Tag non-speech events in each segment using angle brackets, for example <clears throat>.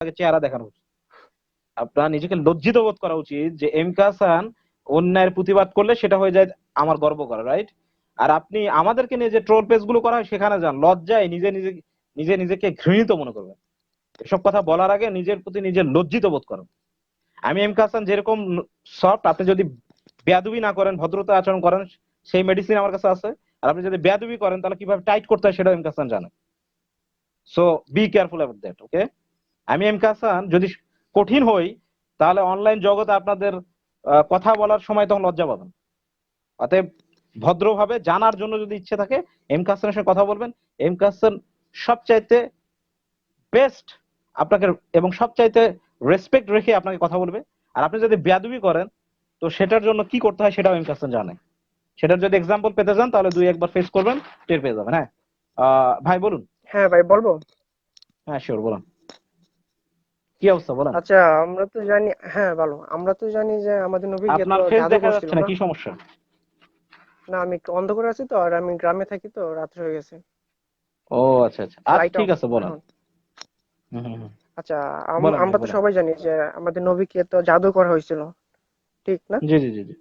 আপনাকে চেহারা দেখানো উচিত। আপনার নিজেকে লজ্জিত বোধ করা উচিত যে এম কাসান অন্যায়ের প্রতিবাদ করলে সেটা হয়ে যায় আমার গর্ব করা রাইট আর আপনি আমাদেরকে নিয়ে যে ট্রোল পেজগুলো করা হয়, সেখানে যান। লজ্জায় নিজে নিজে নিজে নিজেকে ঘৃণিত মনে করবেন। এসব কথা বলার আগে নিজের প্রতি নিজের লজ্জিত বোধ করেন। আমি এম কাসান যেরকম সফট আপনি যদি বেয়াদুবি না করেন, ভদ্রতা আচরণ করেন, সেই মেডিসিন আমার কাছে আছে। আর আপনি যদি বেয়াদুবি করেন, তাহলে কীভাবে টাইট করতে হয় সেটা এম কাসান জানে। So be careful about that okay আমি এম কাসান যদি কঠিন হই তাহলে অনলাইন জগতে আপনাদের কথা বলার সময় তখন লজ্জা পাবেন। অতএব ভদ্রভাবে জানার জন্য যদি ইচ্ছে থাকে এম কাসানের সঙ্গে কথা বলবেন। এম কাসান সবচাইতে বেস্ট আপনাকে এবং সবচাইতে রেসপেক্ট রেখে আপনাকে কথা বলবে। আর আপনি যদি বেয়াদবি করেন তো সেটার জন্য কি করতে হয় সেটাও এম কাসান জানে। সেটার যদি এক্সাম্পল পেতে চান তাহলে দুই একবার ফেস করবেন টের পেয়ে যাবেন হ্যাঁ? ভাই বলুন। হ্যাঁ ভাই বলব? হ্যাঁ শিওর বলুন। কি অবস্থা বলেন? আচ্ছা আমরা তো জানি হ্যাঁ ভালো। আমরা তো জানি যে আমাদের নবীকে তো আপনার ফেস দেখা যাচ্ছে না কি সমস্যা? না আমি অন্ধকারে আছি তো আর আমি গ্রামে থাকি তো রাত হয়ে গেছে। ও আচ্ছা আচ্ছা। আচ্ছা ঠিক আছে বলেন। আচ্ছা আমরা তো সবাই জানি যে আমাদের নবীকে তো জাদু করা হয়েছিল। ঠিক না? জি জি জি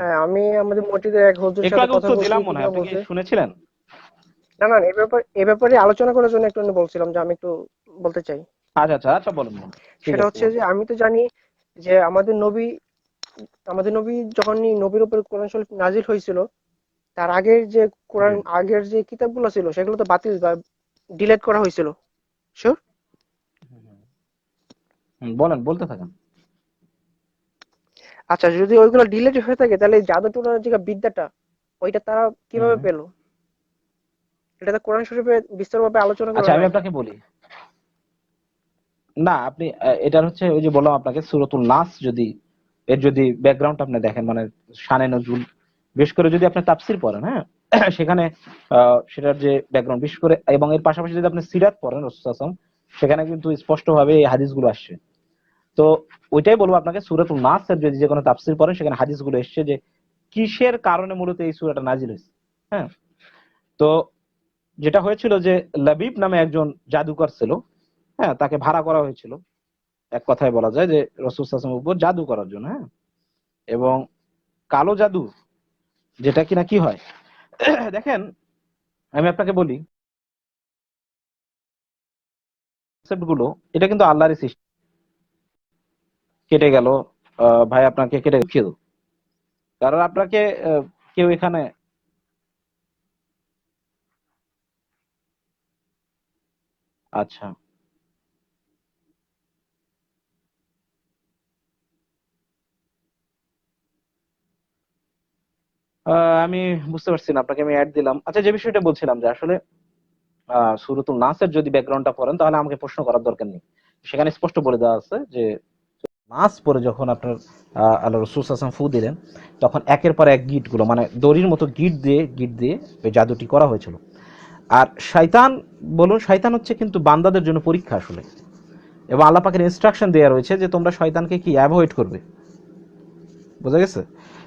হ্যাঁ আমি আমাদের মসজিদের এক হুজুর সাথে কথা উত্তর বলছি দিলাম মনে হয় আপনি কি শুনেছিলেন? না না এই ব্যাপারে এই ব্যাপারে আলোচনা করার জন্য একটু বলছিলাম যে আমি একটু বলতে চাই। আচ্ছা আচ্ছা আচ্ছা বলুন। সেটা হচ্ছে যে আমি তো জানি যে আমাদের নবী আমাদের নবী যখন নবীর উপর কোরআন শরীফ নাজিল হয়েছিল তার আগের যে কোরআন আগের যে কিতাবগুলো ছিল সেগুলো তো বাতিল বা ডিলেট করা হয়েছিল। শিওর বলেন বলতে থাকেন। আচ্ছা যদি ওইগুলো ডিলেট হয়ে থাকে তাহলে জাদু টোনার যে বিদ্যাটা ওইটা তারা কীভাবে পেল? এটা তো কোরআন শরীফে বিস্তারভাবে আলোচনা করা আচ্ছা আমি আপনাকে বলি। না, আপনি এটার হচ্ছে ওই যে বললাম আপনাকে, সুরতুল নাস যদি, এর যদি ব্যাকগ্রাউন্ড আপনি দেখেন মানে শানে নজরুল, বিশেষ করে যদি আপনি তাফসির পড়েন হ্যাঁ? <clears throat> সেখানে সেটার যে ব্যাকগ্রাউন্ড বিশেষ করে, এবং এর পাশাপাশি যদি আপনি সিরাত পড়েন, রসুল আসলাম সেখানে কিন্তু স্পষ্টভাবে এই হাদিসগুলো আসছে। তো ওইটাই বলব আপনাকে, সুরাতুল নাস এর যদি যে কোনো তাফসির পড়েন, সেখানে হাদিসগুলো এসছে যে, কিসের কারণে মূলত এই সুরাটা নাজিল হয়েছে হ্যাঁ? তো যেটা হয়েছিল যে, লাবিব নামে একজন জাদুকর ছিল হ্যাঁ তাকে ভাড়া করা হয়েছিল। এক কথায় বলা যায় যে, রসুল সাসমের উপর জাদু করার জন্য হ্যাঁ? এবং কালো জাদু, যেটা কিনা কি হয়? <coughs> দেখেন, আমি আপনাকে বলি গুলো, এটা কিন্তু আল্লাহরই সৃষ্টি। কেটে গেল ভাই আপনাকে কেটে দেখিয়ে দেবো কারণ আপনাকে কেউ এখানে আচ্ছা। আমি বুঝতে পারছি না, আপনাকে আমি অ্যাড দিলাম। আচ্ছা যে বিষয়টা বলছিলাম যে আসলে সুরতুল নাসের যদি ব্যাকগ্রাউন্ডটা পড়েন, তাহলে আমাকে প্রশ্ন করার দরকার নেই। সেখানে স্পষ্ট বলে দেওয়া আছে যে, নাস পরে যখন আপনার আল্লাহ রসুল হাসান ফু দিলেন, তখন একের পর এক গিটগুলো মানে দড়ির মতো গিট দিয়ে গিট দিয়ে ওই জাদুটি করা হয়েছিল। আর শয়তান, বলুন, শয়তান হচ্ছে কিন্তু বান্দাদের জন্য পরীক্ষা আসলে। এবং আল্লাহ পাকের ইনস্ট্রাকশন দেওয়া রয়েছে যে, তোমরা শয়তানকে কি অ্যাভয়েড করবে? বোঝা গেছে?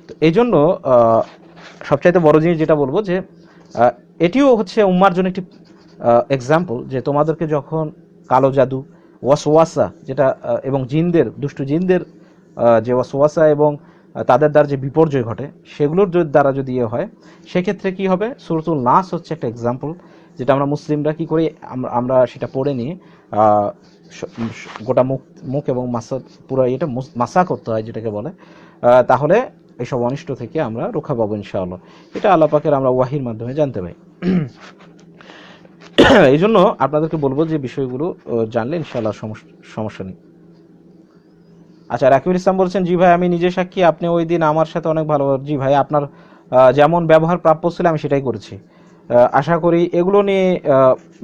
তো এই জন্য সবচাইতে বড় জিনিস যেটা বলব যে এটিও হচ্ছে উম্মার জন্য একটি এক্সাম্পল যে তোমাদেরকে যখন কালো জাদু, ওয়াসওয়াসা যেটা এবং জিনদের, দুষ্টু জিনদের যে ওয়াসওয়াসা এবং তাদের দ্বারা যে বিপর্যয় ঘটে, সেগুলোর দ্বারা যদি ইয়ে হয়, সেক্ষেত্রে কি হবে? সুরতুল নাস হচ্ছে একটা এক্সাম্পল যেটা আমরা মুসলিমরা কি করি? আমরা সেটা পড়ে নিয়ে গোটা মুখ মুখ এবং মাসা, পুরো এটা মাসা করতে হয় যেটাকে বলে। তাহলে এইসব অনিষ্ট থেকে আমরা রক্ষা পাবো, ইনশাআল্লাহ। এটা আল্লাহ পাকের আমরা ওয়াহির মাধ্যমে জানতে পাই এই জন্য আপনাদেরকে বলব যে বিষয়গুলো জানলে ইনশাআল্লাহ সমস্যা নেই। আচ্ছা রাকিবুল ইসলাম বলছেন, জি ভাই, আমি নিজে সাক্ষী, আপনি ওই দিন আমার সাথে অনেক ভালো জি ভাই, আপনার যেমন ব্যবহার প্রাপ্য ছিল, আমি সেটাই করেছি। আশা করি এগুলো নিয়ে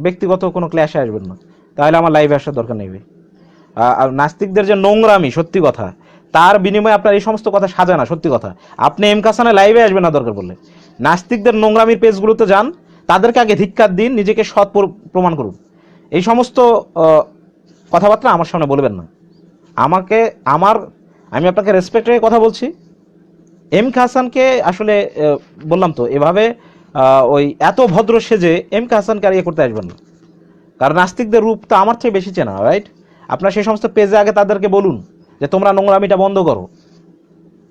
ব্যক্তিগত কোনো ক্ল্যাশে আসবেন না। তাহলে আমার লাইভে আসার দরকার নেই। আর নাস্তিকদের যে নোংরামি, সত্যি কথা তার বিনিময়ে আপনার এই সমস্ত কথা সাজায় না, সত্যি কথা। আপনি এম কাসানে লাইভে আসবেন না, দরকার পড়লে। নাস্তিকদের নোংরামির পেজগুলোতে যান, তাদেরকে আগে ধিক্কার দিন, নিজেকে সৎ প্রমাণ করুন। এই সমস্ত কথাবার্তা আমার সামনে বলবেন না। আমাকে, আমার, আমি আপনাকে রেসপেক্ট রেখে কথা বলছি। এম হাসানকে আসলে বললাম তো, এভাবে ওই এত ভদ্র সেজে এম হাসানকে আর ইয়ে করতে আসবেন না। কারণ নাস্তিকদের রূপ তো আমার চেয়ে বেশি চেনা রাইট আপনার সেই সমস্ত পেজে আগে তাদেরকে বলুন। যে তোমরা নোংরামিটা বন্ধ করো।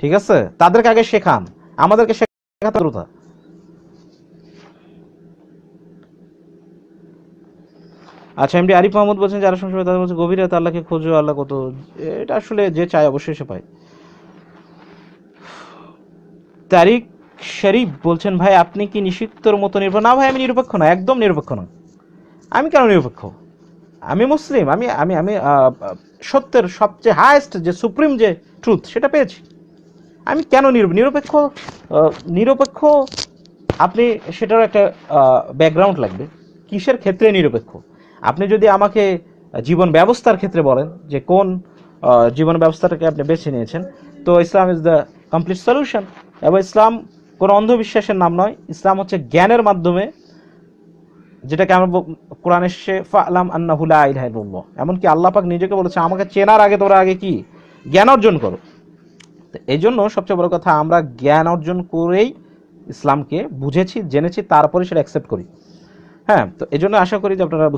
ঠিক আছে? তাদেরকে আগে শেখান। আমাদেরকে শেখাতে কথা আচ্ছা এমডি আরিফ মাহমুদ বলছেন যারা সংসদে তাদের বলছে গভীর রাতে আল্লাহকে খোঁজো, আল্লাহ কত এটা আসলে যে চায় অবশ্যই সে পায়। তারিক শরীফ বলছেন, ভাই, আপনি কি নিষিদ্ধর মতো নিরপেক্ষ না ভাই, আমি নিরপেক্ষ না একদম নিরপেক্ষ না আমি কেন নিরপেক্ষ? আমি মুসলিম, আমি আমি আমি সত্যের সবচেয়ে হায়েস্ট যে সুপ্রিম যে ট্রুথ সেটা পেয়েছি। আমি কেন নিরপ- নিরপেক্ষ? নিরপেক্ষ, আপনি সেটার একটা ব্যাকগ্রাউন্ড লাগবে। কিসের ক্ষেত্রে নিরপেক্ষ? আপনি যদি আমাকে জীবন ব্যবস্থার ক্ষেত্রে বলেন যে কোন জীবন ব্যবস্থাটাকে আপনি বেছে নিয়েছেন, তো Islam is the complete solution এবং ইসলাম কোনো অন্ধবিশ্বাসের নাম নয়, ইসলাম হচ্ছে জ্ঞানের মাধ্যমে যেটাকে আমরা ব- কোরআনে এসে ফালাম আন্নাহু লা ইলাহা ইল্লাল্লাহ। এমনকি আল্লাহ পাক নিজেকে বলেছে, আমাকে চেনার আগে তোমরা আগে কি? জ্ঞান অর্জন করো। তো এই জন্য সবচেয়ে বড় কথা, আমরা জ্ঞান অর্জন করেই ইসলামকে বুঝেছি, জেনেছি, তারপরে সেটা অ্যাকসেপ্ট করি। হ্যাঁ তো এই জন্য আশা করি যে আপনারা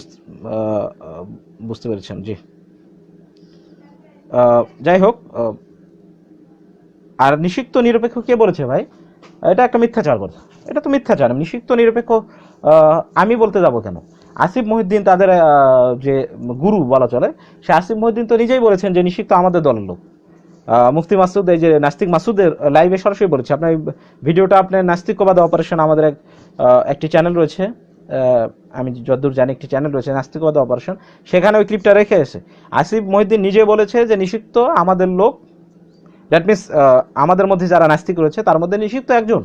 বুঝতে পেরেছেন, জি। যাই হোক আর নিষিক্ত নিরপেক্ষ কে বলেছে ভাই? এটা একটা মিথ্যাচার কথা এটা তো মিথ্যাচার, নিষিক্ত নিরপেক্ষ আমি বলতে যাব কেন? আসিফ মহিউদ্দিন তাদের যে গুরু বলা চলে, সে আসিফ মহিউদ্দিন তো নিজেই বলেছেন যে নিষিক্ত আমাদের দলের লোক। মুফতি মাসুদ, এই যে নাস্তিক মাসুদের লাইভে সরাসরি বলেছে। আপনার ভিডিওটা আপনার নাস্তিকবাদ অপারেশন আমাদের এক একটি চ্যানেল রয়েছে। আমি যদ্দূর জানি একটি চ্যানেল রয়েছে, নাস্তিকবাদ অপারেশন সেখানে ওই ক্লিপটা রেখে এসে আসিফ মহিউদ্দিন নিজে বলেছে যে নিষিক্ত আমাদের লোক। দ্যাট মিনস আমাদের মধ্যে যারা নাস্তিক রয়েছে, তার মধ্যে নিষিক্ত একজন।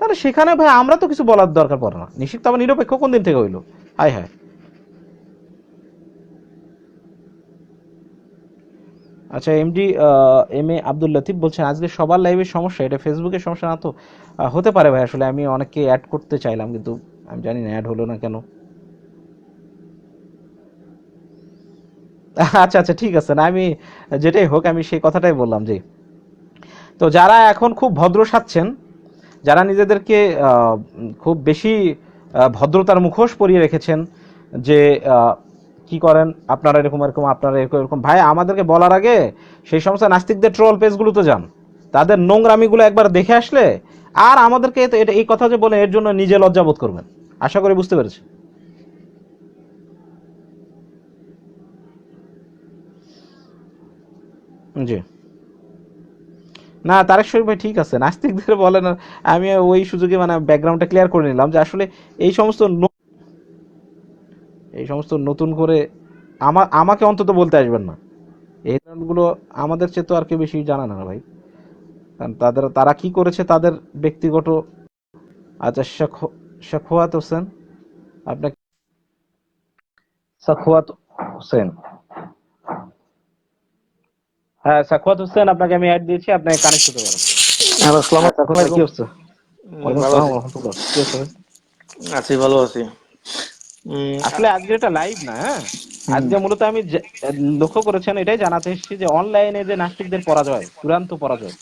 তাহলে সেখানে ভাই আমরা তো কিছু বলার দরকার পড়ে না। নিষিক্ত আবার নিরপেক্ষ কোন দিন থেকে হইল? হায় হায়। আচ্ছা MD M A Abdul Latif বলছেন, আজকে সবার লাইভের সমস্যা, এটা ফেসবুকের সমস্যা না তো? হতে পারে ভাই, আসলে আমি অনেককে অ্যাড করতে চাইলাম, কিন্তু আমি জানি না অ্যাড হলো না কেন। <laughs> আচ্ছা আচ্ছা ঠিক আছে, না, আমি যেটাই হোক, আমি সেই কথাটাই বললাম যে, তো যারা এখন খুব ভদ্র সাচ্ছেন যারা নিজেদেরকে খুব বেশি ভদ্রতার মুখোশ পরিয়ে রেখেছেন যে কি করেন, আপনারা এরকম এরকম, আপনারা এরকম এরকম। ভাই, আমাদেরকে বলার আগে সেই সমস্ত নাস্তিকদের ট্রল পেজগুলোতে যান। তাদের নোংরামিগুলো একবার দেখে আসলে আর আমাদেরকে তো এটা এই কথা যে বলে এর জন্য নিজে লজ্জাবোধ করবেন। আশা করি বুঝতে পেরেছি। জি। না, তারেক শরীফ ভাই ঠিক আছে। নাস্তিকদের বলেন আমি ওই সুযোগে মানে ব্যাকগ্রাউন্ডটা ক্লিয়ার করে নিলাম যে আসলে এই সমস্ত এই সমস্ত নতুন করে আমা, আমাকে অন্তত বলতে আসবেন না। এই গুলো আমাদের চেয়ে তো আর কেউ বেশি জানা না ভাই। কারণ তাদের, তারা কি করেছে তাদের ব্যক্তিগত আচ্ছা শেখ- শেখওয়াত হোসেন, আপনাকে সাখওয়াত হোসেন। হ্যাঁ সাখওয়াত হোসেন আপনাকে আমি অ্যাড দিয়েছি আপনি কানেক্ট হতে পারেন। হ্যালো আসসালামু আলাইকুম। কি অবস্থা? আছি। ভালো আছি। আসলে আজকে এটা লাইভ না হ্যাঁ? আজকে মূলত আমি লক্ষ্য করেছেন এটাই জানাতে এসেছি যে অনলাইনে যে নাস্তিকদের পরাজয় চূড়ান্ত পরাজয়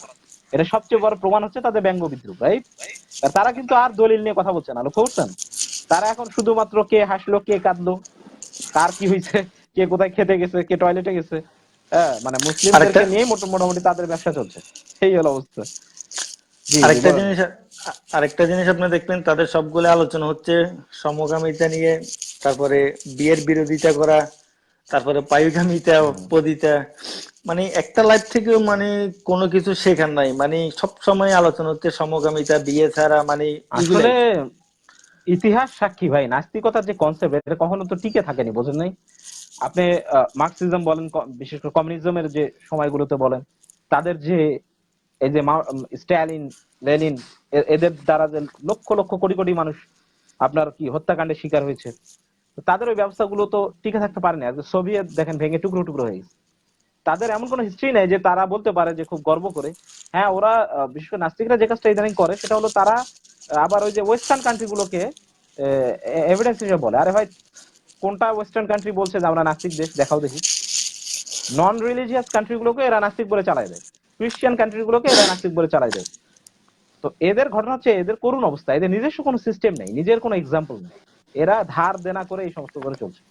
এটা সবচেয়ে বড় প্রমাণ হচ্ছে তাদের ব্যঙ্গ বিদ্রুপ রাইট তারা কিন্তু আর দলিল নিয়ে কথা বলছে না লক্ষ্য করছেন? তারা এখন শুধুমাত্র কে হাসলো কে কাঁদলো কার কি হয়েছে কে কোথায় খেতে গেছে কে টয়লেটে গেছে হ্যাঁ মানে মুসলিমদেরকে নিয়ে মোটামুটি তাদের ব্যবসা চলছে। সেই হলো অবস্থা। আরেকটা জিনিস আরেকটা জিনিস আপনি দেখবেন তাদের সবগুলো আলোচনা হচ্ছে সমকামিতা নিয়ে তারপরে বিয়ের বিরোধিতা করা তারপরে পায়ুগামিতা পদিতা মানে একটা লাইফ থেকেও মানে কোনো কিছু শেখার নাই। মানে সব সময় আলোচনা হচ্ছে সমকামিতা বিয়ে ছাড়া মানে আসলে ইতিহাস সাক্ষী ভাই নাস্তিকতার যে কনসেপ্ট এটা কখনো তো টিকে থাকেনি বোঝেন নাই? আপনি মার্কসিজম বলেন বিশেষ করে কমিউনিজমের যে সময়গুলোতে বলেন, তাদের যে এই যে স্ট্যালিন লেনিন এদের দ্বারা যে লক্ষ লক্ষ কোটি কোটি মানুষ আপনার কি হত্যাকাণ্ডের শিকার হয়েছে তাদের ওই ব্যবস্থাগুলো তো টিকে থাকতে পারেনি আজকে সোভিয়েত দেখেন, ভেঙে টুকরো টুকরো হয়ে গেছে। তাদের এমন কোনো হিস্ট্রি নেই যে তারা বলতে পারে যে খুব গর্ব করে হ্যাঁ ওরা বিশেষ করে নাস্তিকরা যে কাজটা ইদানিং করে, সেটা হলো তারা আবার ওই যে ওয়েস্টার্ন কান্ট্রি গুলোকে এভিডেন্স হিসেবে বলে। আরে ভাই কোনটা ওয়েস্টার্ন কান্ট্রি বলছে যে আমরা নাস্তিক দেশ দেখাও দেখি। নন রিলিজিয়াস কান্ট্রি গুলোকে এরা নাস্তিক বলে চালায় দেয়। ক্রিশ্চিয়ান কান্ট্রি গুলোকে এরা নাস্তিক বলে চালায় দেয়। তো এদের ঘটনা হচ্ছে, এদের করুণ অবস্থা। এদের নিজস্ব কোনো সিস্টেম নেই, নিজের কোনো এক্সাম্পল নেই। এরা ধার দেনা করে এই সমস্ত করে চলছে।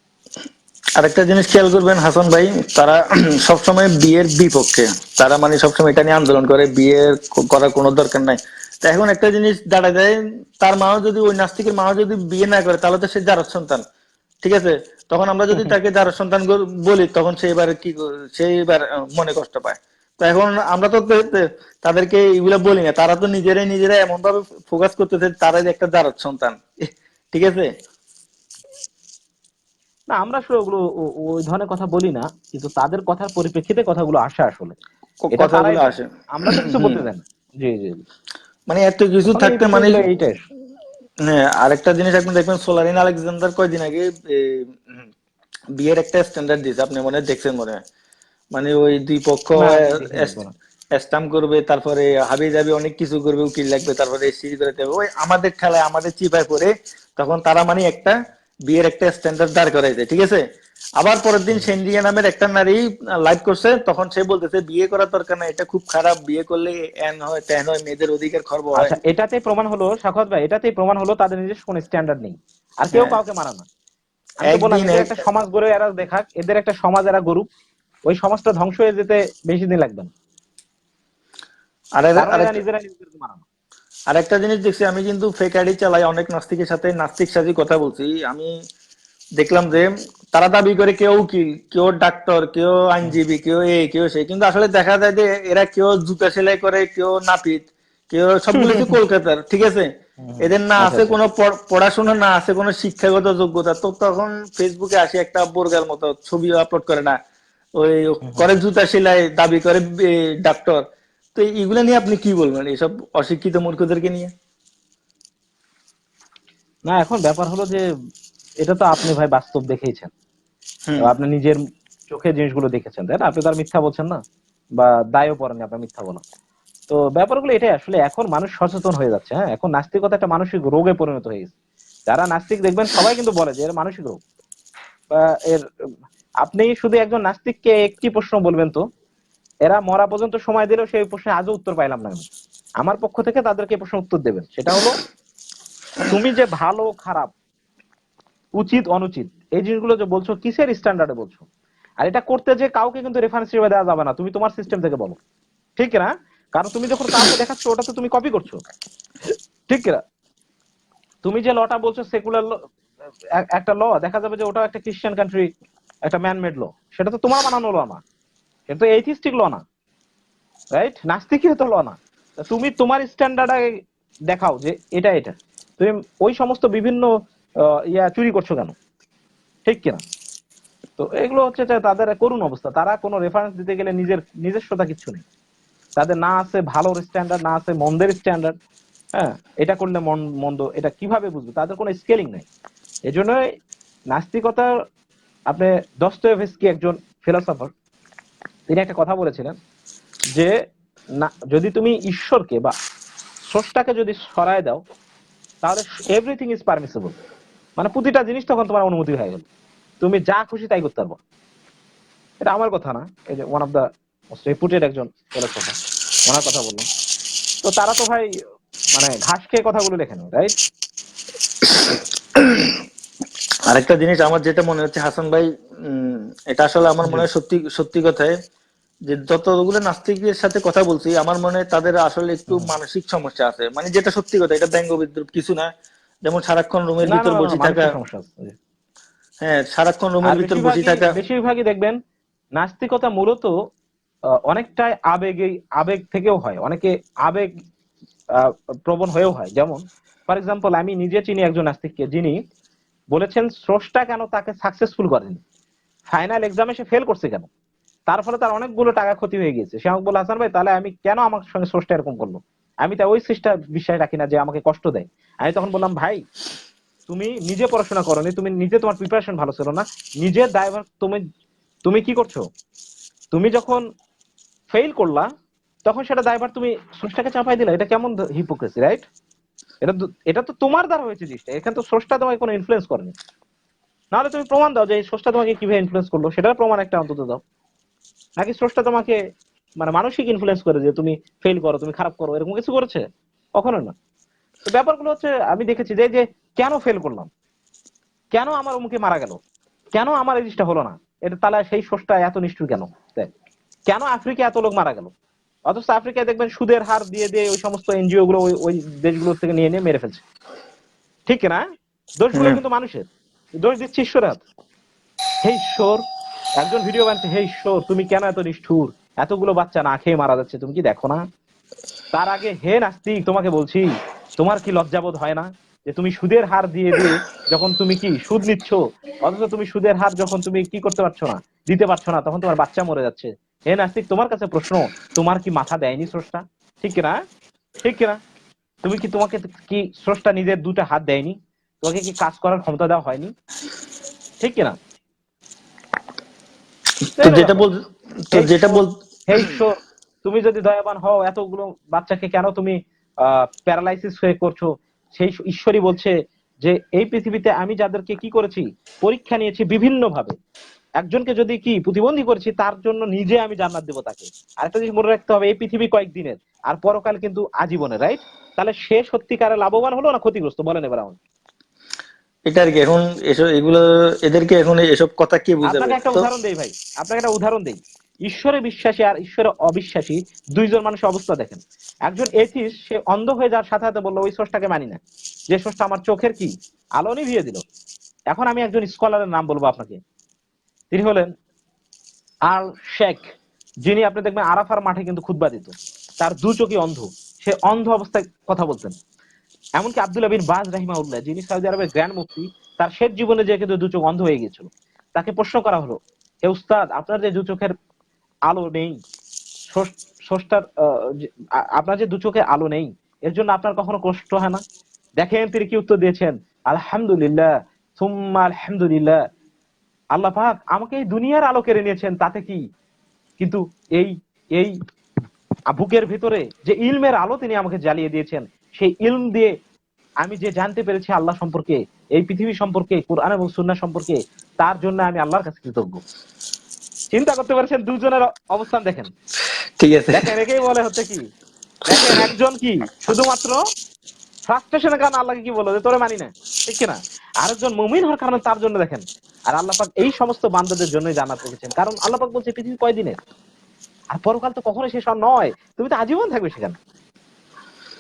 আরেকটা জিনিস খেয়াল করবেন, হাসান ভাই, তারা <clears throat> সবসময় বিয়ের বিপক্ষে। তারা মানে সবসময় এটা নিয়ে আন্দোলন করে, বিয়ে করার কোনো দরকার নাই। তা এখন একটা জিনিস দাঁড়া যায়, তার মাও যদি, ওই নাস্তিকের মাও যদি বিয়ে না করে, তাহলে তো সে যার সন্তান। ঠিক আছে? তখন আমরা যদি তাকে যার সন্তান বলি তখন সে এবার কি সে এবার মনে কষ্ট পায়। তো এখন আমরা তো তাদেরকে এগুলা বলি না। তারা তো নিজেরাই নিজেরা এমন ভাবে ফোকাস করতেছে তারাই একটা জারত সন্তান। <laughs> ঠিক আছে? না আমরা আসলে ওগুলো ওই ধরনের কথা বলি না কিন্তু তাদের কথার পরিপ্রেক্ষিতে কথাগুলো আসে আসলে। কথাগুলো আসে। আমরা কিছু বলতে দেন জি জি। মানে এত কিছু থাকতে মানে এইটাই। হ্যাঁ আরেকটা জিনিস আপনি দেখবেন সোলারিন আলেকজান্ডার কয়দিন আগে বিয়ের একটা স্ট্যান্ডার্ড দিয়েছে আপনি মনে দেখছেন মনে মানে ওই দুই পক্ষ। স্টাম্প করবে তারপরে হাবি যাবি অনেক কিছু করবে উকিল লাগবে তারপরে সিঁড়ি করে দেবে ওই আমাদের খেলায় আমাদের চিপায় পরে তখন তারা মানে একটা বিয়ের একটা স্ট্যান্ডার্ড দাঁড় করাইছে ঠিক আছে আবার পরের দিন সেন্ডিয়া নামের একটা নারী লাইভ করছে তখন সে বলতেছে বিয়ে করার দরকার না এটা খুব খারাপ বিয়ে করলে এন হয় তেন হয় মেয়েদের অধিকার খর্ব হয়। আচ্ছা এটাতে প্রমাণ হলো সাখাত ভাই এটাতেই প্রমাণ হলো তাদের নিজস্ব কোনো স্ট্যান্ডার্ড নেই। আর কেউ হ্যাঁ। কাউকে মানা না। একটা সমাজ গড়ে এরা দেখাক এদের একটা সমাজ এরা গরুক ওই সমাজটা ধ্বংস হয়ে যেতে বেশি দিন লাগবে না। আর এরা- নিজেরা নিজেদেরকে মানা না। আর একটা জিনিস দেখছি আমি কিন্তু ফেক আইডি চালাই অনেক নাস্তিকের সাথে নাস্তিক সাজি কথা বলছি। আমি দেখলাম যে তারা দাবি করে কেউ উকিল কেউ ডাক্তার কেউ আইনজীবী কেউ এ কেউ সেই কিন্তু আসলে দেখা যায় যে এরা কেউ জুতা সেলাই করে কেউ নাপিত কেউ সবগুলো কলকাতার ঠিক আছে? এদের না আছে কোনো পড়াশোনা না আছে কোনো শিক্ষাগত যোগ্যতা। তো তখন ফেসবুকে আসে একটা বোরগার মতো ছবি আপলোড করে না। ওই করে জুতা সেলাই দাবি করে ডাক্তার। তো এগুলা নিয়ে আপনি কি বলবেন? এইসব অশিক্ষিত মূর্খদেরকে নিয়ে? না এখন ব্যাপার হলো যে এটা তো আপনি ভাই বাস্তব দেখেইছেন। আপনি নিজের চোখে জিনিসগুলো দেখেছেন, তাই না? আপনি তো আর মিথ্যা বলছেন না? বা দায়ও পড়েন আপনার মিথ্যা বলা তো ব্যাপারগুলো এটাই, আসলে এখন মানুষ সচেতন হয়ে যাচ্ছে হ্যাঁ? এখন নাস্তিকতা একটা মানসিক রোগে পরিণত হয়ে গেছে। যারা নাস্তিক দেখবেন, সবাই কিন্তু বলে যে এর মানসিক রোগ। বা এর, আপনি শুধু একজন নাস্তিককে একটি প্রশ্ন বলবেন তো, এরা মরা পর্যন্ত সময় দিলেও সেই প্রশ্নে আজও উত্তর পাইলাম না আমি। আমার পক্ষ থেকে তাদেরকে প্রশ্ন উত্তর দেবেন। সেটা হলো, তুমি যে ভালো, খারাপ, উচিত, অনুচিত এই জিনিসগুলো যে বলছো, কিসের স্ট্যান্ডার্ডে বলছো? আর এটা করতে যে কাউকে কিন্তু রেফারেন্স হিসেবে দেওয়া যাবে না। তুমি তোমার সিস্টেম থেকে বলো। ঠিক না কারণ তুমি যখন কাউকে দেখাচ্ছ, ওটা তো তুমি কপি করছ। ঠিক না তুমি যে লটা বলছো সেকুলার একটা ল দেখা যাবে যে ওটা একটা খ্রিস্টান কান্ট্রি একটা ম্যানমেড ল সেটা তো তোমার বানানো ল না। এটা তো এইথিস্টিক ল না। রাইট নাস্তিকীয় তো ল না। তুমি তোমার স্ট্যান্ডার্ডে দেখাও যে এটা এটা। তুমি ওই সমস্ত বিভিন্ন ইয়া চুরি করছ কেন? ঠিক কিনা? তো এগুলো হচ্ছে তাদের করুণ অবস্থা। তারা কোনো রেফারেন্স দিতে গেলে নিজের নিজস্বতা কিছু নেই। তাদের না আছে ভালোর স্ট্যান্ডার্ড না আছে মন্দের স্ট্যান্ডার্ড হ্যাঁ এটা করলে মন, মন্দ, এটা কীভাবে বুঝবে? তাদের কোনো স্কেলিং নেই। এই জন্য নাস্তিকতার, আপনি দস্তয়েভস্কি একজন ফিলোসফার তিনি একটা কথা বলেছিলেন যে, না, যদি তুমি ঈশ্বরকে বা স্রষ্টাকে যদি সরায় দাও, তাহলে এভরিথিং ইজ পারমিসিবল মানে প্রতিটা জিনিস তখন তোমার অনুমতি হয়ে গেল। তুমি যা খুশি তাই করতে পারব। এটা আমার কথা না। এই যে one of the most reputed একজন ফিলোসফার ওনার কথা বললাম। তো তারা তো ভাই মানে ঘাস খেয়ে কথাগুলো লেখেন রাইট আরেকটা জিনিস আমার যেটা মনে হচ্ছে হাসান ভাই উম, এটা আসলে আমার মনে হয় সত্যি সত্যি কথায় যে যতগুলো নাস্তিকের সাথে কথা বলছি আমার মনে হয় তাদের আসলে একটু মানসিক সমস্যা আছে। মানে যেটা সত্যি কথা এটা ব্যঙ্গ বিদ্রুপ কিছু না। যেমন সারাক্ষণ রুমের ভিতর বসে থাকা। হ্যাঁ সারাক্ষণ রুমের ভিতর বসে থাকা। বেশিরভাগই দেখবেন নাস্তিকতা মূলত অনেকটাই আবেগে আবেগ থেকেও হয়। অনেকে আবেগ প্রবণ হয়েও হয়। যেমন ফর এক্সাম্পল আমি নিজে চিনি একজন নাস্তিককে যিনি বলেছেন স্রষ্টা কেন তাকে সাকসেসফুল করেনি? ফাইনাল এক্সামে সে ফেল করছে কেন? তার ফলে তার অনেকগুলো টাকা ক্ষতি হয়ে গিয়েছে। সে আমাকে বলল হাসান ভাই তাহলে আমি কেন আমার সঙ্গে স্রষ্টা এরকম করল? আমি তা ওই সৃষ্টা বিশ্বাস রাখি না যে আমাকে কষ্ট দেয়। আমি তখন বললাম, ভাই, তুমি নিজে পড়াশোনা করনি, তুমি নিজে তোমার প্রিপারেশন ভালো ছিল না। নিজের ড্রাইভার তুমি তুমি কি করছ? তুমি যখন ফেল করলা, তখন সেটা ড্রাইভার তুমি স্রষ্টাকে চাপাই দিলা। এটা কেমন হিপোক্রেসি রাইট এটা এটা তো তোমার দ্বারা হয়েছে জিনিসটা। এখানে তো স্রষ্টা তোমাকে কোনো ইনফ্লুয়েন্স করেনি। নাহলে তুমি প্রমাণ দাও যে এই স্রষ্টা তোমাকে কীভাবে ইনফ্লুয়েন্স করল, সেটার প্রমাণ একটা অন্তত দাও। নাকি স্রষ্টা তোমাকে মানে মানসিক ইনফ্লুয়েন্স করে যে তুমি ফেল করো তুমি খারাপ করো এরকম কিছু করেছে? কখনো না। তো ব্যাপারগুলো হচ্ছে আমি দেখেছি যে যে কেন ফেল করলাম? কেন আমার অমুকে মারা গেল? কেন আমার এই জিনিসটা হলো না? এটা তাহলে সেই সোর্সটা এত নিষ্ঠুর কেন? কেন আফ্রিকা এত লোক মারা গেল? অথচ আফ্রিকায় দেখবেন সুদের হার দিয়ে দিয়ে ওই সমস্ত এনজিও গুলো ওই ওই দেশগুলো থেকে নিয়ে নিয়ে মেরে ফেলছে। ঠিক না? দোষগুলো হুম। কিন্তু মানুষের। দোষ দিচ্ছে ঈশ্বরের হাত। হে ঈশ্বর একজন ভিডিও বানছে হে ঈশ্বর তুমি কেন এত নিষ্ঠুর? এতগুলো বাচ্চা না খেয়ে মারা যাচ্ছে, তুমি কি দেখো না? তার আগে হে নাস্তিক, তোমাকে বলছি, তোমার কি লজ্জাবোধ হয় না যে তুমি সুদের হার দিয়ে দিয়ে যখন তুমি কি সুদ নিচ্ছ? অথচ তুমি সুদের হার যখন তুমি কি করতে পারছ না, দিতে পারছ না, তখন তোমার বাচ্চা মরে যাচ্ছে। হে নাস্তিক, তোমার কাছে প্রশ্ন, তোমার কি মাথা দেয়নি স্রষ্টা? ঠিক কিনা? ঠিক কিনা? তুমি কি তোমাকে কি স্রষ্টা নিজের দুটো হাত দেয়নি? তোমাকে কি কাজ করার ক্ষমতা দেওয়া হয়নি? ঠিক কিনা? যেটা বল তো যেটা বল হে ঈশ্বর তুমি যদি দয়াবান হও এতগুলো বাচ্চাকে কেন তুমি প্যারালাইসিস হয়ে করছ? সেই ঈশ্বরই বলছে যে এই পৃথিবীতে আমি যাদেরকে কি করেছি পরীক্ষা নিয়েছি বিভিন্ন ভাবে একজনকে যদি কি প্রতিবন্ধী করেছি তার জন্য নিজে আমি জান্নাত দেবো তাকে। আরেকটা জিনিস মনে রাখতে হবে এই পৃথিবী কয়েকদিনের আর পরকাল কিন্তু আজীবনের রাইট তাহলে সে সত্যিকারে লাভবান হলো না ক্ষতিগ্রস্ত? বলেন এবার আমার এটা আর কি এখন এসব এগুলো এদেরকে এখন এসব কথা কে বুঝাবে? আপনাকে একটা উদাহরণ দেই ভাই আপনাকে একটা উদাহরণ দেই। ঈশ্বরে বিশ্বাসী আর ঈশ্বরে অবিশ্বাসী দুইজন মানুষের অবস্থা দেখেন। একজন এথিস, সে অন্ধ হয়ে যাওয়ার সাথে সাথে বলল, ওই সোর্সটাকে মানি না। যে সোর্সটা আমার চোখের কি? আলো নিভিয়ে দিল। এখন আমি একজন স্কলারের নাম বলব আপনাকে। তিনি হলেন আল শেখ, যিনি আপনি দেখবেন আরাফার মাঠে কিন্তু খুতবা দিত। তার দু চোখই অন্ধ। সে অন্ধ অবস্থায় কথা বলতেন। এমনকি আব্দুল আবিন বাজ রাহিমাউল্লাহ যিনি সৌদি আরবের গ্র্যান্ড মুফতি, তার শেষ জীবনে যে কিন্তু দু চোখ অন্ধ হয়ে গিয়েছিল। তাকে প্রশ্ন করা হলো হে উস্তাদ, আপনার যে দু চোখের আলো নেই। স্রষ- স্রষ্টার আপনার যে দু চোখে আলো নেই, এর জন্য আপনার কখনো কষ্ট হয় না? দেখেন তিনি কি উত্তর দিয়েছেন, আলহামদুলিল্লাহ, সুম্মা আলহামদুলিল্লাহ। আল্লাহ পাক আমাকে এই দুনিয়ার আলো কেড়ে নিয়েছেন, তাতে কি? কিন্তু এই এই বুকের ভিতরে যে ইলমের আলো তিনি আমাকে জ্বালিয়ে দিয়েছেন, সেই ইলম দিয়ে আমি যে জানতে পেরেছি আল্লাহ সম্পর্কে, এই পৃথিবী সম্পর্কে, কোরআন এবং সুন্নাহ সম্পর্কে, তার জন্য আমি আল্লাহর কাছে কৃতজ্ঞ। চিন্তা করতে পারছেন দুজনের অবস্থান দেখেন। ঠিক আছে। দেখেন একেই বলে হচ্ছে কি? দেখেন একজন কি? শুধুমাত্র ফ্রাস্ট্রেশনের কারণে আল্লাহকে কি বলো? যে তোরে মানি না। ঠিক কিনা? আরেকজন মুমিন হওয়ার কারণে তার জন্য দেখেন। আর আল্লাহ পাক এই সমস্ত বান্দাদের জন্যই জান্নাত রেখেছেন। কারণ আল্লাহ পাক বলছে পৃথিবী কয়দিনের আর পরকাল তো কখনো শেষ নয়। তুমি তো আজীবন থাকবে সেখানে।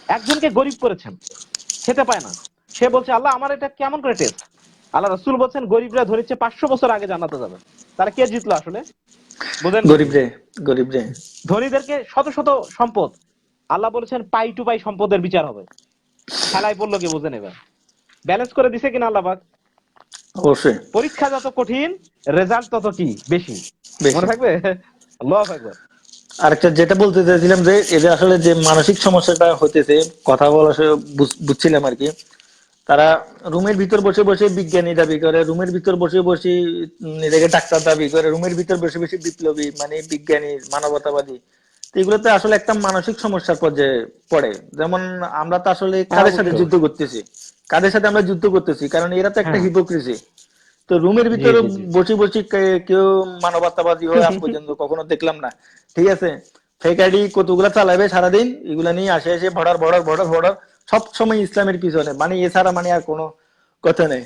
একজনকে গরিব করেছেন। খেতে পায় না। সে বলছে আল্লাহ আমার এটা কেমন করে টেস্ট আল্লাহ রসুল বলছেন গরিবরা ধরেছে পাঁচশো বছর আগে জান্নাতে যাবে। তারা কে জিতলো আসলে? বুঝেন? গরিব রে গরিব ধনীদেরকে শত শত সম্পদ। আল্লাহ বলেছেন পাই টু পাই সম্পদের বিচার হবে। খেলায় পড়ল কি বুঝে নেবে ব্যালেন্স করে দিছে কিনা আল্লাহ পাক? অবশ্যই। পরীক্ষা যত কঠিন রেজাল্ট তত কি? বেশি। মনে থাকবে? আল্লাহ একবার আরেকটা যেটা বলতে চাইছিলাম যে এদের আসলে যে মানসিক সমস্যাটা হতেছে কথা বলা বুঝ- বুঝছিলাম আর কি। তারা রুমের ভিতর বসে বসে বিজ্ঞানী দাবি করে রুমের ভিতর বসে বসে নিজেকে ডাক্তার দাবি করে রুমের ভিতর বসে বসে বিপ্লবী মানে বিজ্ঞানী মানবতাবাদী। এগুলোতে আসলে একটা মানসিক সমস্যার পর্যায়ে পড়ে। যেমন আমরা তো আসলে কাদের সাথে যুদ্ধ করতেছি? কাদের সাথে আমরা যুদ্ধ করতেছি? কারণ এরা তো একটা হ্যাঁ। হিপোক্রেসি তো রুমের ভিতরে। বসে বসে কেউ মানবতাবাদী হয় আজ পর্যন্ত কখনো দেখলাম না। ঠিক আছে? ফেক আইডি কতগুলা চালাবে সারাদিন? এগুলা নিয়ে আসে এসে ভর্ডার ভর্ডার ভর্ডার ভর্ডার সব সময় ইসলামের পিছনে। মানে এছাড়া মানে আর কোনো কথা নেই।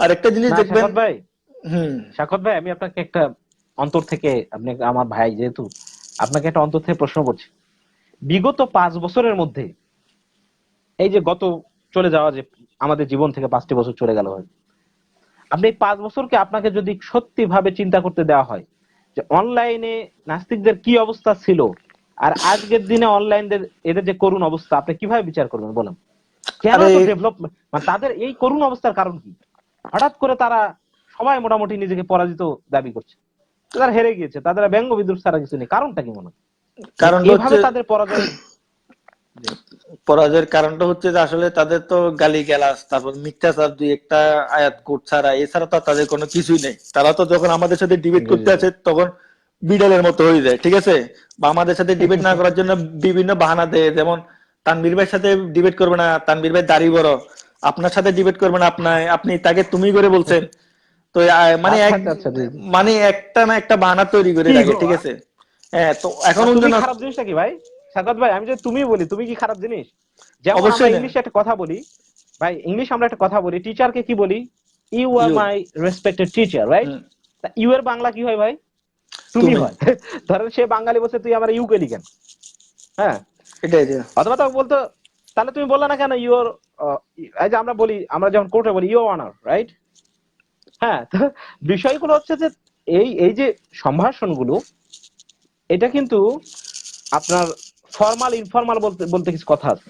আর একটা জিনিস দেখবেন ভাই। হুম। সাখাত ভাই আমি আপনাকে একটা অন্তর থেকে আপনি আমার ভাই যেহেতু আপনাকে একটা অন্তর থেকে প্রশ্ন করছি। বিগত পাঁচ বছরের মধ্যে এই যে গত চলে যাওয়া যে আমাদের জীবন থেকে পাঁচটি বছর চলে গেল হয় আপনি এই পাঁচ বছরকে আপনাকে যদি সত্যি ভাবে চিন্তা করতে দেওয়া হয় যে অনলাইনে নাস্তিকদের কি অবস্থা ছিল আর আজকের দিনে অনলাইন এদের যে করুণ অবস্থা আপনি কীভাবে বিচার করবেন বলেন? কেন ডেভেলপমেন্ট মানে তাদের এই করুণ অবস্থার কারণ কি? হঠাৎ করে তারা সবাই মোটামুটি নিজেকে পরাজিত দাবি করছে। তারা হেরে গিয়েছে তাদের ব্যঙ্গ বিদ্রুপ ছাড়া কিছু নেই। কারণটা কি মনে হয়? কারণটা এভাবে তাদের পরাজয় পরাজয়ের কারণটা হচ্ছে যে আসলে তাদের তো গালি গ্যালাস তারপর মিথ্যাচার দুই একটা আয়াত কোট ছাড়া এছাড়া তো তাদের কোনো কিছুই নেই। তারা তো যখন আমাদের সাথে ডিবেট করতে আছে তখন বিড়ালের মতো হয়ে যায় ঠিক আছে? বা আমাদের সাথে ডিবেট না করার জন্য বিভিন্ন বাহানা দেয় যেমন তানবীর ভাইয়ের সাথে ডিবেট করবে না তানবীর ভাই দাড়ি বড় আপনার সাথে ডিবেট করবে না আপনার আপনি তাকে তুমি করে বলছেন। তো মানে আচ্ছা, আচ্ছা, জি। মানে একটা না একটা বাহানা তৈরি করে রাখে ঠিক আছে? হ্যাঁ তো এখন খারাপ জিনিসটা কি ভাই? সাকাত ভাই আমি যদি তুমি বলি তুমি কি খারাপ জিনিস? যেমন অবশ্যই আমরা ইংলিশে একটা কথা বলি ভাই ইংলিশ আমরা একটা কথা বলি টিচারকে কি বলি? You are my respected teacher right you এর বাংলা কি হয় ভাই? তুমি। হয়। <laughs> ধরেন সে বাঙালি বলছে তুই আমার ইউ কে লিখেন হ্যাঁ? এটাই অথবা তাকে বলতো তাহলে তুমি বললে না কেন ইউর এই যে আমরা বলি আমরা যখন কোর্টে বলি ইউ অনার রাইট হ্যাঁ <laughs> বিষয়গুলো হচ্ছে যে এই এই যে সম্ভাষণগুলো এটা কিন্তু আপনার ফর্মাল ইনফর্মাল বলতে বলতে কিছু কথা আছে।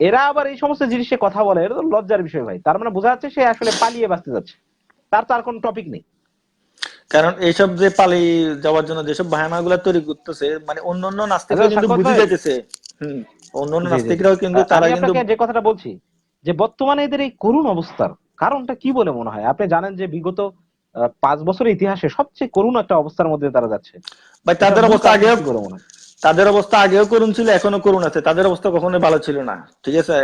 এরা আবার এই সমস্ত জিনিসে কথা বলে এটা তো লজ্জার বিষয় ভাই। তার মানে বোঝা যাচ্ছে সে আসলে পালিয়ে বাঁচতে যাচ্ছে। তার তো আর কোনো টপিক নেই। কারণ এইসব যে পালিয়ে যাওয়ার জন্য যেসব বাহানাগুলো তৈরি করতেছে মানে অন্য অন্য নাস্তিকরাও আচ্ছা, কিন্তু বুঝে যাইতেছে। হম। অন্য অন্য। নাস্তিকরাও কিন্তু তারা কিন্তু যে কথাটা বলছি যে বর্তমানে এদের এই করুণ অবস্থার কারণটা কি বলে মনে হয়? আপনি জানেন যে বিগত পাঁচ বছরের ইতিহাসে সবচেয়ে করুণ একটা অবস্থার মধ্যে তারা যাচ্ছে। ভাই তাদের অবস্থা আগেও? তাদের অবস্থা আগেও করুণ ছিল এখনও করুণ আছে। তাদের অবস্থা কখনোই ভালো ছিল না ঠিক আছে?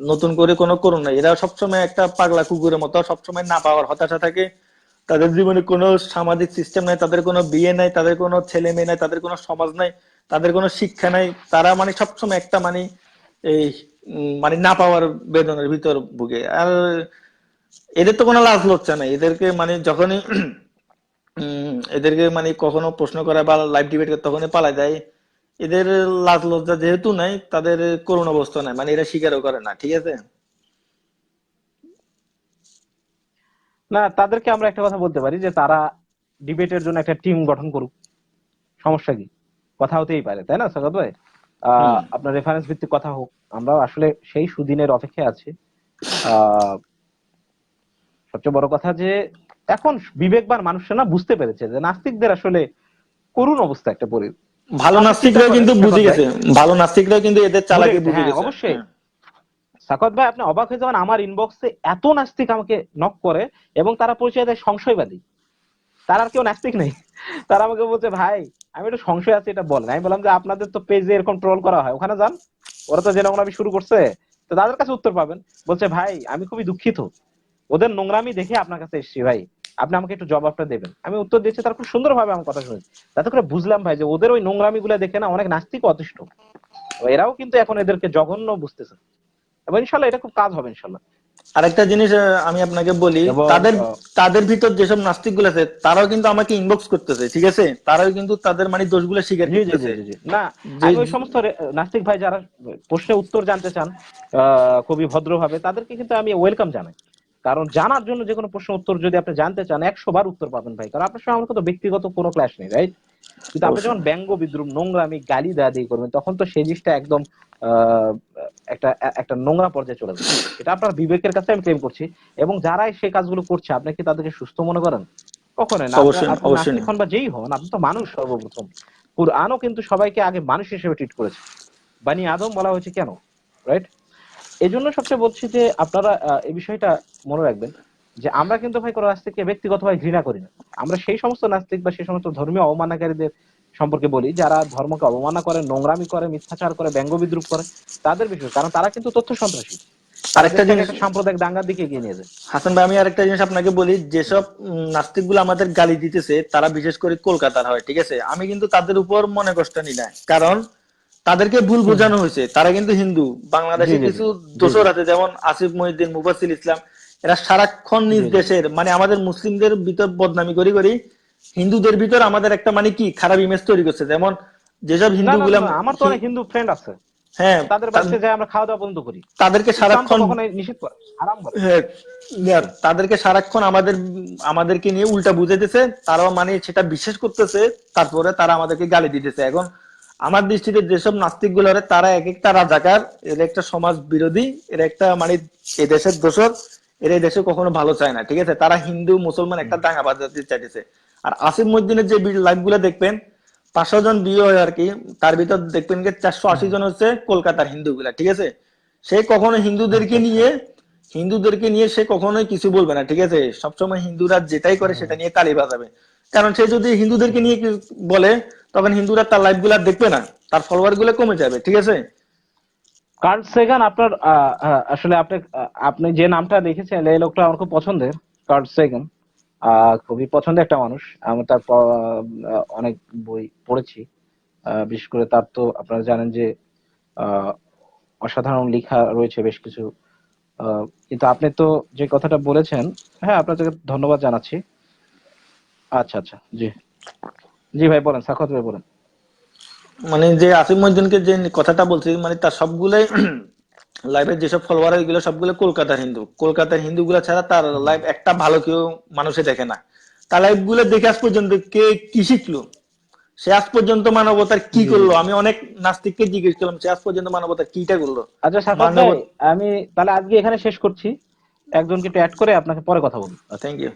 নতুন করে কোনো করুণ নাই। এরা সবসময় একটা পাগলা কুকুরের মতো সবসময় না পাওয়ার হতাশা থাকে তাদের জীবনে কোনো সামাজিক সিস্টেম নাই, তাদের কোনো বিয়ে নাই, তাদের কোনো ছেলে মেয়ে নাই, তাদের কোনো সমাজ নাই, তাদের কোনো শিক্ষা নাই, তারা মানে সবসময় একটা মানে এই মানে না পাওয়ার বেদনের ভিতর ভুগে। আর এদের তো কোনো লাজ লজ্জা নাই, এদেরকে মানে যখনই এদেরকে মানে কখনো প্রশ্ন করা বা লাইভ ডিবেট করে তখনই পালা যায় এদের লাজ লজ্জা যেহেতু নাই, তাদের করুণ অবস্থা নাই মানে এরা স্বীকারও করে না, ঠিক আছে? না তাদেরকে আমরা একটা কথা বলতে পারি যে তারা ডিবেটের জন্য একটা টিম গঠন করুক। সমস্যা কি? কথা হতেই পারে তাই না সৈকত ভাই? আপনার রেফারেন্স ভিত্তিক কথা হোক। আমরা আসলে সেই সুদিনের অপেক্ষায় আছি। আহ, সবচেয়ে বড় কথা যে এখন বিবেকবান মানুষরা না বুঝতে পেরেছে যে নাস্তিকদের আসলে করুণ অবস্থা একটা পরি ভালো নাস্তিকরাও কিন্তু বুঝে গেছে। ভালো নাস্তিকরাও কিন্তু এদের চালাকি বুঝে- বুঝে হ্যাঁ, গেছে। অবশ্যই। সাকত ভাই, আপনি অবাক হয়ে যাবেন, আমার ইনবক্সে এত নাস্তিক আমাকে নক করে এবং তারা পরিচয় দেয় সংশয়বাদী। তার আর কেউ নাস্তিক নেই। তারা আমাকে বলছে, ভাই, আমি একটু সংশয় আছি, এটা বলেন। আমি বললাম যে, আপনাদের তো পেজে এরকম ট্রোল করা হয়, ওখানে যান। ওরা তো জেনে আমি শুরু করছে। তো তাদের কাছে উত্তর পাবেন। বলছে, ভাই, আমি খুবই দুঃখিত। ওদের নোংরামি দেখে আপনার কাছে এসেছি, ভাই। আপনি আমাকে একটু জবাবটা দেবেন। আমি উত্তর দিয়েছি, তার খুব সুন্দরভাবে আমার কথা শুনেছি তাতে করে বুঝলাম, ভাই, যে ওদের ওই নোংরামি গুলা দেখে না অনেক নাস্তিক অতিষ্ঠ। এরাও কিন্তু এখন এদেরকে জঘন্য বুঝতেছে। এবং ইনশাল্লাহ এটা খুব কাজ হবে ইনশাল্লাহ। আরেকটা জিনিস আমি আপনাকে বলি তাদের তাদের ভিতর যেসব নাস্তিকগুলো আছে তারাও কিন্তু আমাকে ইনবক্স করতেছে ঠিক আছে? তারাও কিন্তু তাদের মানে দোষগুলো স্বীকার করতেছে। না আমি ওই সমস্ত নাস্তিক ভাই যারা প্রশ্নের উত্তর জানতে চান খুবই ভদ্রভাবে তাদেরকে কিন্তু আমি ওয়েলকাম জানাই। কারণ জানার জন্য যে কোনো প্রশ্ন উত্তর যদি আপনি জানতে চান একশো বার উত্তর পাবেন ভাই। কারণ আপনার সঙ্গে আমার তো ব্যক্তিগত কোনো ক্লাস নেই রাইট কিন্তু আপনি। যখন ব্যঙ্গ বিদ্রুপ নোংরামি গালি দিয়ে করবেন তখন তো সেই জিনিসটা একদম একটা একটা নোংরা পর্যায়ে চলে যাবে। এটা আপনার বিবেকের কাছে আমি ক্লেম করছি। এবং যারাই সেই কাজগুলো করছে আপনি কি তাদেরকে সুস্থ মনে করেন? কখনোই না। অবশ্যই অবশ্যই নাস্তিক না। হন বা যেই হন আপনি তো মানুষ সর্বপ্রথম। কুরআনও কিন্তু সবাইকে আগে মানুষ হিসেবে ট্রিট করেছে। বানি আদম বলা হয়েছে কেন? রাইট এই জন্য সবচেয়ে বলছি যে আপনারা এই বিষয়টা মনে রাখবেন। যে আমরা কিন্তু ভাই কোনো নাস্তিককে ব্যক্তিগতভাবে ঘৃণা করি না। আমরা সেই সমস্ত নাস্তিক বা সেই সমস্ত ধর্মীয় অবমাননাকারীদের সম্পর্কে বলি যারা ধর্মকে অবমাননা করে নোংরামি করে মিথ্যাচার করে ব্যঙ্গ বিদ্রুপ করে তাদের বিষয় কারণ তারা কিন্তু তথ্য সন্ত্রাসী। আরেকটা জিনিস সাম্প্রদায়িক দাঙ্গার দিকে এগিয়ে নিয়ে যায়। হাসান ভাই আমি আরেকটা জিনিস আপনাকে বলি যেসব নাস্তিকগুলো আমাদের গালি দিতেছে তারা বিশেষ করে কলকাতার হয় ঠিক আছে? আমি কিন্তু তাদের উপর মনে কষ্ট নিই না কারণ তাদেরকে ভুল বোঝানো হয়েছে। তারা কিন্তু হিন্দু বাংলাদেশে কিছু দোষর আছে যেমন আসিফ মহিউদ্দিন মুফাসিল ইসলাম এরা সারাক্ষণ নিজ। দেশের মানে আমাদের মুসলিমদের ভিতর বদনামি করি করি হিন্দুদের ভিতর আমাদের একটা মানে কি খারাপ ইমেজ তৈরি করছে। যেমন যেসব হিন্দু গুলা আমার তো অনেক হিন্দু ফ্রেন্ড আছে। হ্যাঁ তাদের বাড়িতে যাই আমরা খাওয়া দাওয়া বন্ধ করি। তাদেরকে সারাক্ষণ নিষেধ করে আরাম করে। হ্যাঁ, তাদেরকে সারাক্ষণ আমাদের আমাদেরকে নিয়ে উল্টা বুঝাইতেছে তারাও মানে সেটা বিশ্বাস করতেছে তারপরে তারা আমাদেরকে গালি দিতেছে। এখন আমার দৃষ্টিতে যেসব নাস্তিকগুলো তারা এক একটা রাজাকার এরা একটা সমাজ বিরোধী এরা একটা মানে এই দেশের দোষর। এরা দেশে কখনো ভালো চায় না ঠিক আছে? তারা হিন্দু মুসলমান একটা দাঙ্গা বাজাতে চাইতেছে। আর আসিফ মহিউদ্দিনের যে লাইভগুলো দেখবেন পাঁচশো জন বিয়ে হয় আর কি তার ভিতর দেখবেন যে চারশো আশি জন হচ্ছে কলকাতার হিন্দু গুলা ঠিক আছে? সে কখনো হিন্দুদেরকে নিয়ে হিন্দুদেরকে নিয়ে সে কখনোই কিছু বলবে না ঠিক আছে? সবসময় হিন্দুরা যেটাই করে সেটা নিয়ে তালি বাজাবে। কারণ সে যদি হিন্দুদেরকে নিয়ে বলে তখন হিন্দুরা তার লাইভগুলা দেখবে না তার ফলোয়ারগুলো কমে যাবে ঠিক আছে? কার্ল সেগান আপনার আসলে আপনি আপনি যে নামটা লিখেছেন এই লোকটা আমার খুব পছন্দের, কার্ল সেগান। খুবই পছন্দের একটা মানুষ। আমি তার অনেক বই পড়েছি। বিশেষ করে তার তো আপনারা জানেন যে অসাধারণ লেখা রয়েছে বেশ কিছু। কিন্তু আপনি তো যে কথাটা বলেছেন হ্যাঁ আপনাকে ধন্যবাদ জানাচ্ছি। আচ্ছা আচ্ছা জি। জি ভাই, বলেন সাখাত ভাই, বলেন। মানে যে আসিফ মহিউদ্দিনকে যে কথাটা বলছি মানে তার সবগুলাই লাইভের <clears throat> যেসব ফলোয়ার এগুলো সবগুলো কলকাতার হিন্দু। কলকাতার হিন্দু গুলা ছাড়া তার লাইভ একটা ভালো কেউ মানুষে দেখে না। তার লাইভগুলো দেখে আজ পর্যন্ত কে কি শিখলো? সে আজ পর্যন্ত মানবতার কি করল? আমি অনেক নাস্তিককে জিজ্ঞেস করলাম সে আজ পর্যন্ত মানবতার কিটা করল? আচ্ছা আমি তাহলে আজকে এখানে শেষ করছি। একজনকে একটু অ্যাড করে আপনাকে পরে কথা বলব। Thank you